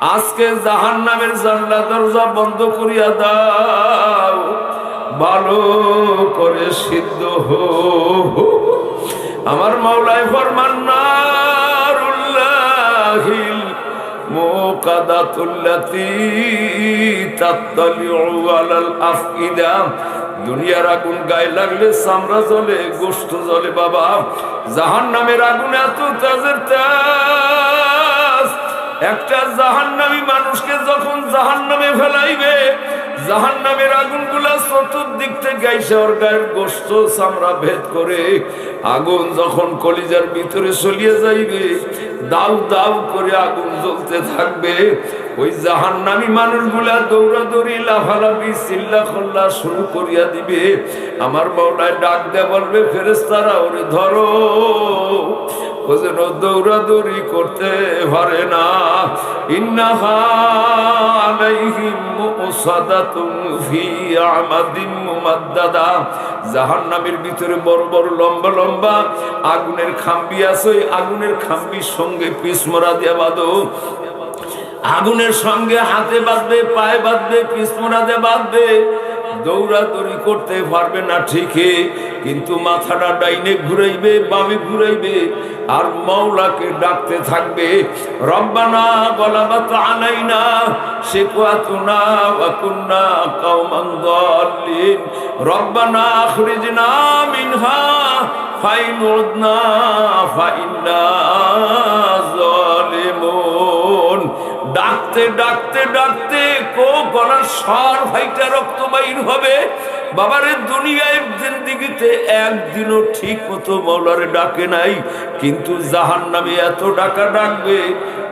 আজকে জাহান নামের জানলা দরজা বন্ধ করিয়া দাও। ভালো করে সিদ্ধ হো আমার মাওলায় ফরমান দুনিয়ার আগুন গায়ে লাগলে চামড়া জ্বলে, গোস্ত জ্বলে, বাবা। জাহান নামের আগুন এত তাজের তাজ একটা জাহান্নামী মানুষকে যখন জাহান্নামে ফেলাইবে, জাহান্নামের আগুনগুলা চতুর্দিক থেকে আইসে গায়ের গোস্ত, চামড়া ভেদ করে আগুন যখন কলিজার ভিতরে চলিয়ে যাইবে, দাউ দাউ করে আগুন জ্বলতে থাকবে। ওই জাহান্নামী মানুষগুলা দৌড়াদৌড়ি, লাফালাফি চিল্লা খোল্লা শুরু করিয়া দিবে। আমার বউটায় ডাক দেয়া বলবে ফেরেস্তারা ওরে ধরো। দৌড়াদৌড়ি করতে পারে না। ভিতরে বড় বড় লম্বা লম্বা আগুনের খাম্বি আছে আগুনের খাম্বির সঙ্গে পিসমরা দিয়া বাঁধো। আগুনের সঙ্গে হাতে বাঁধবে, পায়ে বাঁধবে পিসমরা পিসমরাতে বাঁধবে। দৌড়াদৌড়ি করতে পারবে না ঠিকই, কিন্তু মাথাটা ডাইনে ঘুরাইবে, বামে ঘুরাইবে, আর মৌলাকে ডাকতে থাকবে, রব্বানা আলাইনা সে কুয়াতুনা ওয়াকুন্না কাউমান দাল্লিন, রব্বানা আখরিজনা মিনহা ফাইন উদনা ফাইন্না জালিমুন ডাকতে ডাকতে ডাকতে কো গলার সার ভাইটা রক্ত বাইর হবে। বাবারে, দুনিয়ায় জিন্দিগিতে একদিনও ঠিক মতো মৌলারে ডাকে নাই, কিন্তু জাহান নামে এত ডাকা ডাকবে,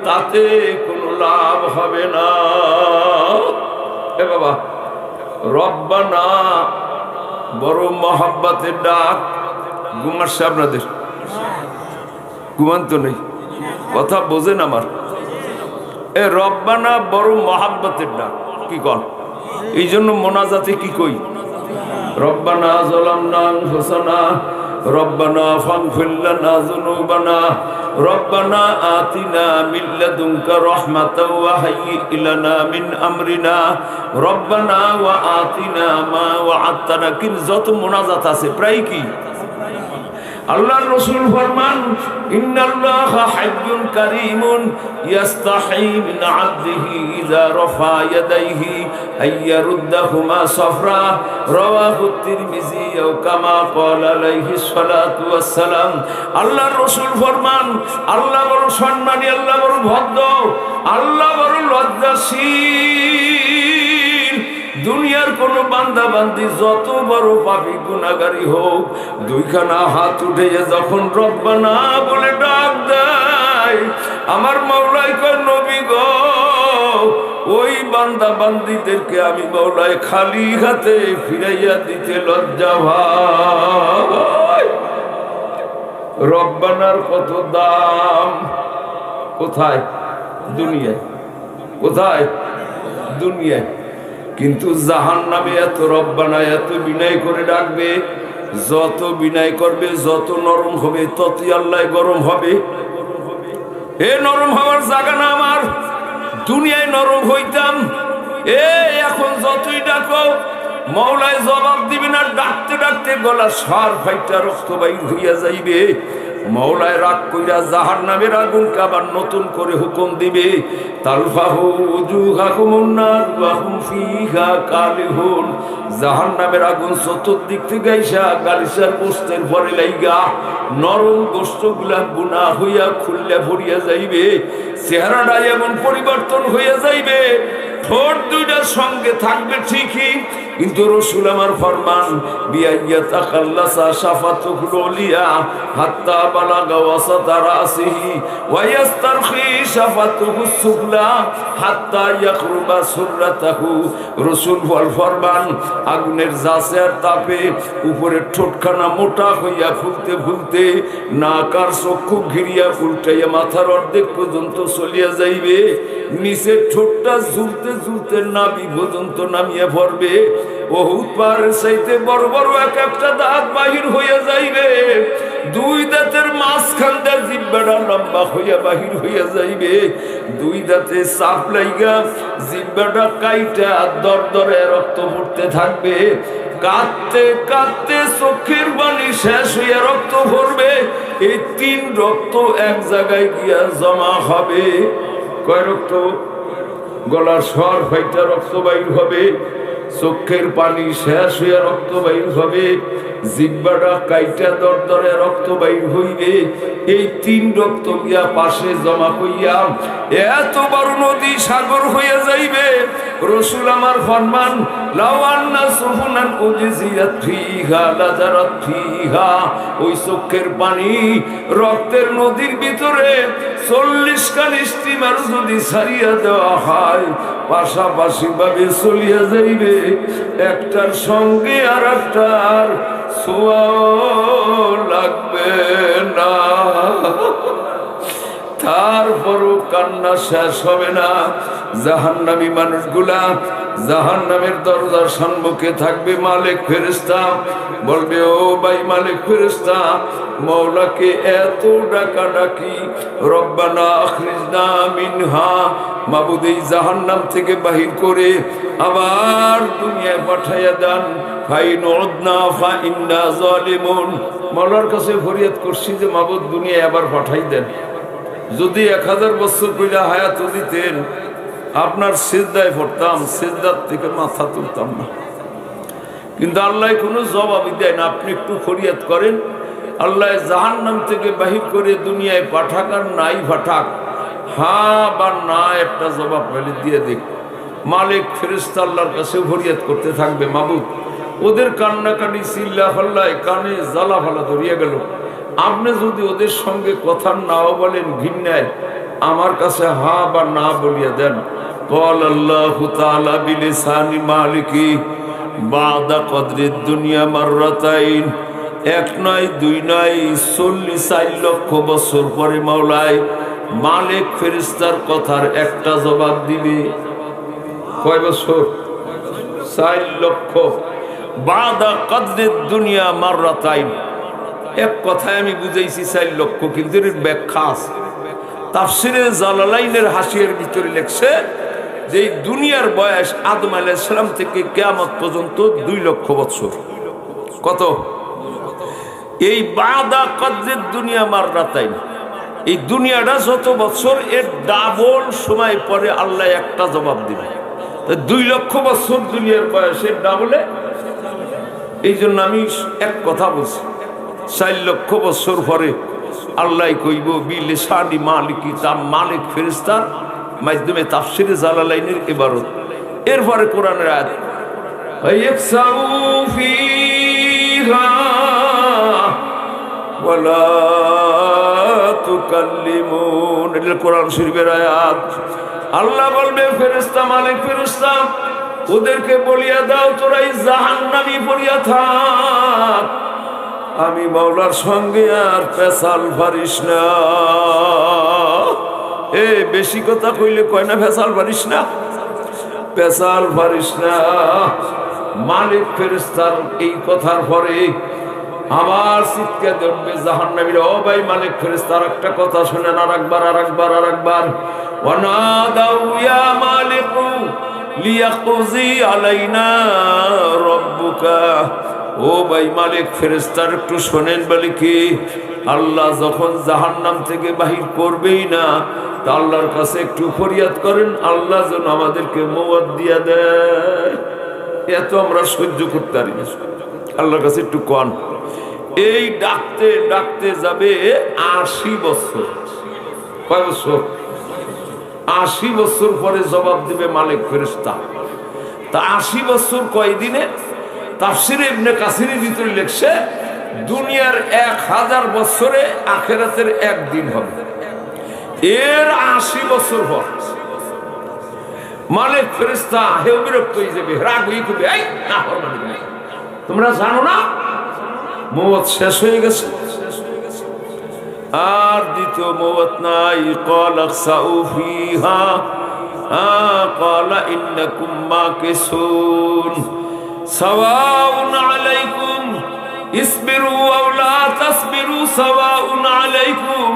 তাতে কোনো লাভ হবে না। এ বাবা, রব্বানা বড় মহাব্বাতের ডাক। ঘুমাচ্ছে আপনাদের? ঘুমান তো নেই? কথা বোঝেন আমার। এ রব্বানা বড় মহাব্বতের ডাক। কি কর এই জন্য মোনাজাতে কি কই? রব্বানা জলামনা হোসানা রব্বানা ফাগফির লানা যুনুবানা, রব্বানা আতিনা মিন লাদুনকা রাহমাতাও ওয়া হাইয়্ লানা মিন আমরিনা, রব্বানা ওয়া আতিনা মা ওয়া'আদতানা যত মোনাজাত আছে, প্রায় কি? আল্লাহর রাসূল ফরমান, ইন্নাল্লাহা হাইয়্যুন কারীমুন ইয়াস্তাহি মিন 'আবদিহি ইযা রাফা ইয়াদাইহি আইয়ারুদ্দাহুমা সাফরা। রাওয়াহু তিরমিজি ও কামা ক্বালা আলাইহি সালাতু ওয়াসসালাম। আল্লাহর রাসূল ফরমান, আল্লাহ সম্মানী, আল্লাহ বড় ভদ্র লজ্জাশীল। দুনিয়ার কোন বান্দা বান্দি যত বড় পাপি গুণাগারি হোক, দুইখানা হাত উঠে যখন রব্বানা বলে ডাক দেয়, আমার মাওলাই কয়, নবী গো, ওই বান্দা বান্দিদেরকে আমি মাওলায় খালি হাতে ফিরাইয়া দিতে লজ্জা ভাই। রব্বানার কত দাম? কোথায়? দুনিয়ায়। কোথায়? দুনিয়ায়। কিন্তু জাহান নামে এত রব্বানা, এত বিনয় করে ডাকবে, যত বিনয় করবে, যত নরম হবে, ততই আল্লাহ গরম হবে। এ নরম হওয়ার জায়গা না আমার। দুনিয়ায় নরম হইতাম। এ, এখন যতই ডাকো, মৌলায় জবাব দিবে না, ডাকতে ডাকতে গলা সার ফাইটা রক্ত বাইর হইয়া যাইবে। মৌলায় রাগ কইরা জাহার নামের আগুন আবার নতুন করে হুকুম দিবে। জাহার নামের আগুন চতুর্দিক থেকে আইসা গালিসার গোস্তের পরে লাইগা। নরম গোস্তগুলা গুণা হইয়া খুললে ভরিয়া যাইবে। চেহারাটা এমন পরিবর্তন হইয়া যাইবে। ঠোঁট দুইটার সঙ্গে থাকবে ঠিকই। কিন্তু রসুল আমার ফরমান বিয়াইয়া তাকাল্লাসা শাফাতুল ওলিয়া হাত্তা বালাগা ওয়াসাতা রাসিহি ওয়া ইয়াস্তারখি শাফাতুহু সুফলা হাত্তা ইয়াকরুবা সুররাতাহু রসুল বল ফরমান, আগুনের জাসের তাপে উপরে ঠোঁটখানা মোটা হইয়া ফুলতে ফুলতে নাকার চক্ষু ঘিরিয়া উল্টাইয়া মাথার অর্ধেক পর্যন্ত চলিয়া যাইবে, নিচের ঠোঁটটা ঝুলতে ঝুলতে নাবি পর্যন্ত নামিয়া পড়বে বহুত পার বড় বড় এক একটা দাঁত বাহির হইয়া যাইবে। দুই দাঁতের মাঝখান দিয়ে জিব্বাটা লম্বা হইয়া বাহির হইয়া যাইবে। দুই দাঁতে লাইগা জিব্বাটা কাইটা দর দরে রক্ত পড়তে থাকবে। কাঁদতে কাঁদতে চোখের বাণী শেষ হইয়া রক্ত ভরবে। এই তিন রক্ত এক জায়গায় গিয়া জমা হবে। কয় রক্ত? গলার স্বর ফাইটা রক্ত বাইর হবে। চোখের পানি শেষ হইয়া রক্ত বাইর হবে। জিব্বাটা কাইটা দরদরে রক্ত বাইর হইবে। এই তিন রক্ত গিয়া পাশে জমা হইয়া এত বড় নদী সাগর হইয়া যাইবে। রসুল আমার ফরমান লাওয়ান্না ওই পানি রক্তের নদীর ভিতরে চল্লিশ ছাড়িয়া দেওয়া হয়, পাশাপাশি ভাবে চলিয়া যাইবে। একটার সঙ্গে আর একটার ছোঁয়াও লাগবে না। তারপরও কান্না শেষ হবে না। জাহান্নামী মানুষগুলা জাহান্নামের দরজার সম্মুখে থাকবে মালিক ফেরিস্তা বলবে, ও ভাই মালিক ফেরিস্তা মৌলাকে এত ডাকা ডাকি রব্বানা মিনহা, মাবুদ এই জাহান্নাম থেকে বাহির করে আবার দুনিয়ায় পাঠাইয়া দেন। ফাইন ওদনা ফা জালিমুন। মৌলার কাছে ফরিয়াদ করছি যে, মাবুদ দুনিয়ায় আবার পাঠাই দেন। যদি এক হাজার বছর কইলা হায়াত দিতেন আপনার সিজদায় পড়তাম সিজদার থেকে মাথা তুলতাম না। কিন্তু আল্লাহ কোনো জবাবই দেয় না। আপনি একটু ফরিয়াদ করেন, আল্লাহ জাহান নাম থেকে বাহির করে দুনিয়ায় পাঠাক আর নাই পাঠাক। হ্যাঁ বা না একটা জবাব পেলে দিয়ে দেখ মালিক ফেরিস্তা আল্লাহর কাছে ফরিয়াদ করতে থাকবে। মাবুদ, ওদের কান্নাকাটি চিল্লা হল্লায় কানে জ্বালা ফালা ধরিয়া গেল। আপনি যদি ওদের সঙ্গে কথা নাও বলেন ঘিন্নায় আমার কাছে হা বা না বলিয়া দেন। কল আল্লাহ তাআলা বিলিসানি মালিকি বাদা কদরের দুনিয়া মাররাতাইন। এক নয় দুই নয় চল্লিশ চার লক্ষ বছর পরে মাওলায় মালিক ফেরিস্তার কথার একটা জবাব দিবে। কয় বছর? চার লক্ষ। বাদা কদরের দুনিয়া মাররাতাইন। এক কথায় আমি বুঝাইছি চার লক্ষ, কিন্তু ব্যাখ্যা আছে। তাফসিরে জালালাইনের হাসিয়ের ভিতরে লেখছে যে দুনিয়ার বয়স আদম আলাইসালাম থেকে কেয়ামত পর্যন্ত দুই লক্ষ বছর। কত? এই বাদা কদ্রের দুনিয়া মার রাতাই এই দুনিয়াটা যত বছর এর ডাবল সময় পরে আল্লাহ একটা জবাব দিবে। দুই লক্ষ বছর দুনিয়ার বয়সের ডাবলে? এই জন্য আমি এক কথা বলছি, চার লক্ষ বছর পরে আল্লাহ কইব বিলেসানি মালিকি, তার মালিক ফেরিস্তার মাধ্যমে তাফসিরে জালালাইনের এবারত এরপরে কোরআন রাত ফেরেস্তা মালিক ওদেরকে বলিয়া দাও, তোরাই জাহান্নামি পড়িয়া থাক। আমি মাওলার সঙ্গে আর পেশাল পারিস না। এ, বেশি কথা কইলে কয় না ফেসাল পারিস না? পেশাল পারিস না। মালিক ফেরিস্তার এই কথার পরে আমার চিৎকে ধরবে জাহান নাবির ও ভাই মালিক ফেরিস্তার একটা কথা শুনেন আর একবার আর একবার আর একবার ইয়া মালিকু লিয়াকুজি আলাইনা রব্বুকা। ও ভাই মালিক ফেরেস্তার একটু শোনেন বলে কি, আল্লাহ যখন জাহান্নাম থেকে বাহির করবেই না, তা আল্লাহর কাছে একটু ফরিয়াদ করেন, আল্লাহ যেন আমাদেরকে মৌত দিয়া দেয়। এত আমরা সহ্য করতে পারি না। আল্লাহর কাছে একটু কন এই ডাকতে ডাকতে যাবে আশি বছর। কয় বছর? আশি বছর পরে জবাব দিবে মালিক ফেরেস্তা তা আশি বছর কয়দিনে? তাফসির ইবনে কাসিরের ভিতরে লিখছে, দুনিয়ার এক হাজার বছরে আখেরাতের একদিন হবে। এর আশি বছর পর মানে ফেরিস্তা হেউ বিরক্ত হয়ে যাবে রাগ হয়ে যাবে এই, না তোমরা জানো না? মৌত শেষ হয়ে গেছে। আর দ্বিতীয় মৌত নাই। কল সাউফিহা আ কলা ইন্নাকুম মাকিসুন। সাওয়াউন আলাইকুম, ইসবিরু আও লা তাসবিরু সাওয়াউন আলাইকুম।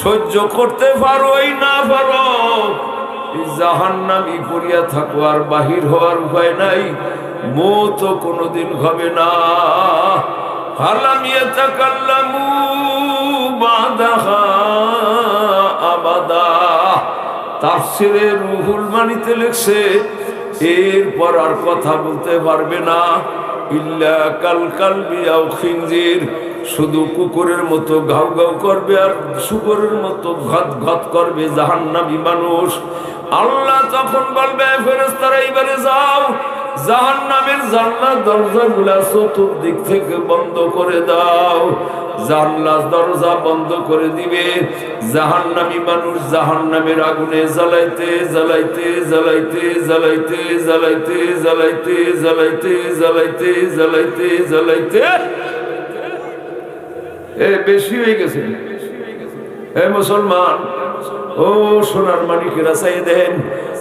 সহ্য করতে পারো না পারো। জাহান্নামি করিয়া থাকো, আর বাহির হওয়ার উপায় নাই। মত কোনোদিন হবে না। হালামিয়া তাকাল্লামু বাদাহা আবাদা। তাফসিরে রুহুল মানিতে লিখছে এরপর আর কথা বলতে পারবে না। ইল্লা কাল খিনজির। শুধু কুকুরের মতো ঘাউ ঘাউ করবে আর শুকরের মতো ঘত ঘত করবে জাহান্নামী মানুষ। আল্লাহ তখন বলবে ফেরেস্তারা এইবারে যাও। জাহান নামের জানলার দরজা গুলা চতুর্দিক থেকে বন্ধ করে দাও। জানলার দরজা বন্ধ করে দিবে। জাহান নামী মানুষ জাহান নামের আগুনে জ্বালাইতে জ্বালাইতে জ্বালাইতে জ্বালাইতে জ্বালাইতে জ্বালাইতে জ্বালাইতে জ্বালাইতে জ্বালাইতে জ্বালাইতে। এ, বেশি হয়ে গেছে। এ, মুসলমান, ও সোনার মানিকেরা চাই দেন।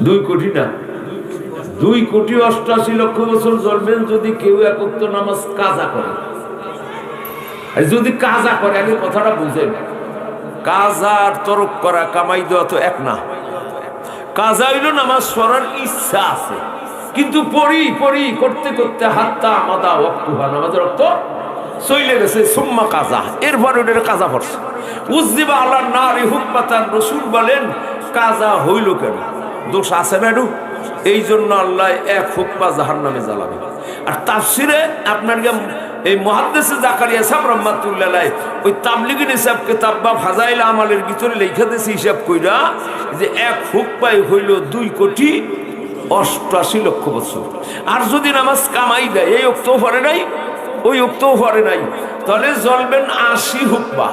দুই কোটি না দুই কোটি অষ্টাশি লক্ষ বছর জন্মেন যদি কেউ একত্র নামাজ কাজা করে। যদি কাজা করে, আগে কথাটা বুঝেন। কাজা আর তরক করা, কামাই দেওয়া তো এক না। কাজা নামাজ পড়ার ইচ্ছা আছে। কিন্তু পড়ি পড়ি, করতে করতে হাতটা মাদা অক্টুহা নামাজের রক্ত চইলে গেছে, সুম্মা কাজা। এরপর ওদের কাজা পড়ছে। উজ্জিবা আল্লাহ নারী হুকমাতান, রসুল বলেন, কাজা হইল কেন? দোষ আছে একটু? এই জন্য আল্লাহ এক হুকমা জাহার নামে জ্বালাবে। আর তাফসিরে আপনার এই মহাদ্দেশে জাকারিয়া সাহ রহমাতুল্লাহ ওই তাবলিগিন হিসাব কেতাব বা ফাজাইল আমালের ভিতরে লেখা দিয়েছে, হিসাব কইরা যে এক হুকমাই হইল দুই কোটি অষ্টআশি লক্ষ বছর। আর যদি নামাজ কামাই দেয়, এই অক্তও পরে নাই, ওই অক্তও পরে নাই। তাহলে জ্বলবেন আশি হুকবা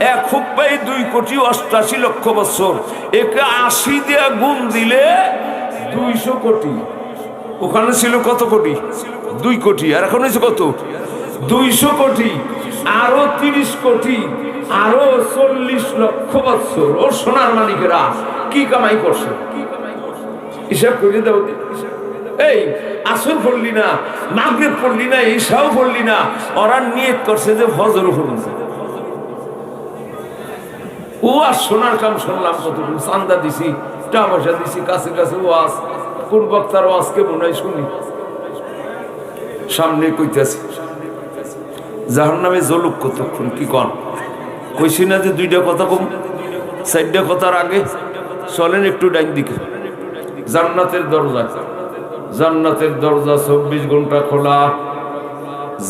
এক হুকবাই দুই কোটি অষ্টাশি লক্ষ বছর। একে আশি দিয়া গুণ দিলে দুইশো কোটি। ওখানে ছিল কত কোটি? দুই কোটি। আর এখন হয়েছে কত? দুইশো কোটি। আরও তিরিশ কোটি। আরও চল্লিশ লক্ষ বছর। ও সোনার মালিকেরা কি কামাই করছে? হিসাব করে দাও। দি। এই, আসর পড়লি না, মাগরেব পড়লি না, ঈশাও পড়লি না ওরা নিয়ত করছে যে ফজর পড়ুন ও আর সোনার কাম শুনলাম কতটুকু, চান্দা দিছি টাকা পয়সা দিছি, কাছে কাছে ওয়াজ, কোন বক্তার ওয়াজকে মনে হয় শুনি? সামনে কইতেছে যাহার নামে জলুক কতক্ষণ, কি কন? কইছি না যে দুইটা কথা কম, চারটা কথার আগে, চলেন একটু ডাইন দিকে, জান্নাতের দরজা জান্নাতের দরজা চব্বিশ ঘণ্টা খোলা।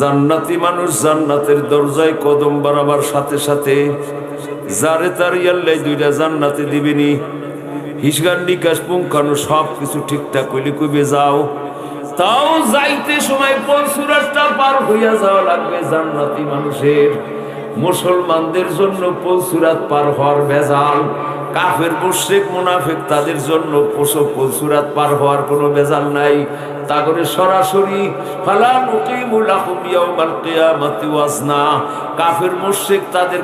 জান্নাতি মানুষ জান্নাতের দরজায় কদম বাড়াবার সাথে সাথে যারে তার ইয়াল্লাই দুইটা জান্নাতে দিবেনি। হিসগান নিকাশ, পুঙ্খানো সব কিছু ঠিকঠাক কইলে কইবে যাও। তাও যাইতে সময় পলসুরাতটা পার হইয়া যাওয়া লাগবে জান্নাতি মানুষের। মুসলমানদের জন্য পলসুরাত পার হওয়ার ভেজাল। কাফের, মুশরিক, মুনাফিক, তাদের জন্য পোষক পলসুরাত পার হওয়ার কোনো ভেজাল নাই। কাফের তাদের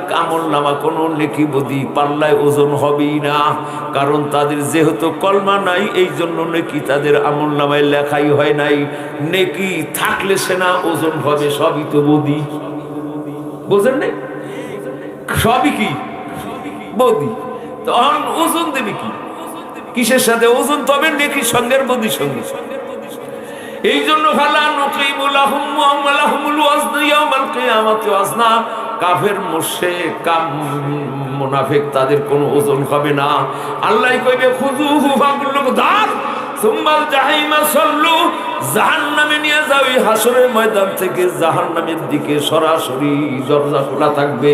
পাল্লায় ওজন হবেই না। কারণ তাদের যেহেতু কলমা নাই এই জন্য নেকি তাদের আমল নামায় লেখাই হয় নাই। নেকি থাকলে সে না ওজন হবে, সবই তো বদি। বোঝেন সবই কি? বদি। তখন ওজন দেবে কি? কিসের সাথে ওজন? তবে নেকি সঙ্গের বদির সঙ্গে এই জন্য ফালা নকিমুলাহুম ওয়ালাহুমুল ওয়াজনা ইয়াউমাল কিয়ামাতি ওয়াজনা। কাফের মুশরিক কাম মুনাফিক, তাদের কোনো ওজন হবে না। আল্লাহ কইবে, খুযুহু ফাগুল্লু দার সুম্মাল জাহিমা সাল্লু, জাহান্নামে নিয়ে যাও। এই হাসরের ময়দান থেকে জাহান্নামের দিকে সরাসরি দরজা খোলা থাকবে।